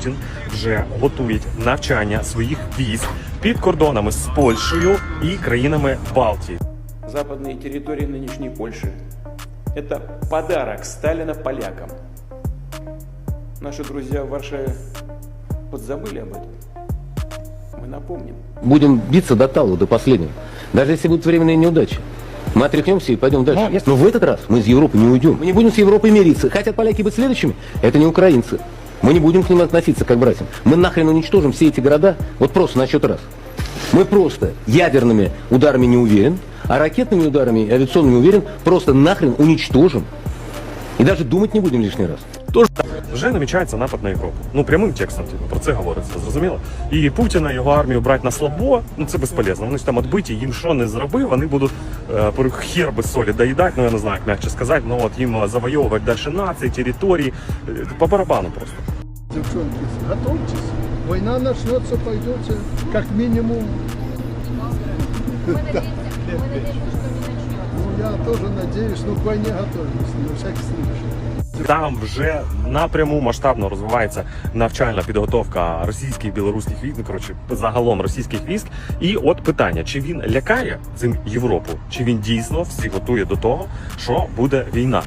Путін вже готують навчання своїх військ під кордонами з Польщею і країнами Балтії. западные территории нынешней Польши. Это подарок Сталина полякам. Наши друзья в Варшаве подзабыли об этом. Мы напомним. Будем биться до талу, до последнего. Даже если будут временные неудачи. Мы отряхнемся и пойдем дальше. Но в этот раз мы из Европы не уйдем. Мы не будем с Европой мириться. Хотят поляки быть следующими? Это не украинцы. Мы не будем к ним относиться как братьям. Мы нахрен уничтожим все эти города. Вот просто на счет раз. Мы просто ядерными ударами не уверен, а ракетными ударами и авиационными уверен, просто нахрен уничтожим. И даже думать не будем лишний раз. Тож вже намічається напад на Європу. Ну прямим текстом типу, про це говориться, зрозуміло? І Путіна його армію брати на слабо, ну це безполезно. Вони ж там відбиті, їм що не зробив, вони будуть е, por- хер без солі доїдати, ну я не знаю, як м'якше сказати, ну от їм завойовувати далі нації, території, е, по барабану просто. Девчонки, готовьтесь. Война начнется, пойдете как минимум. Ну, я тоже надеюсь, ну, к войне на всякий случай. Там вже напряму масштабно розвивається навчальна підготовка російських білоруських військ, ну коротше, загалом російських військ. І от питання: чи він лякає цим Європу, чи він дійсно всі готує до того, що буде війна?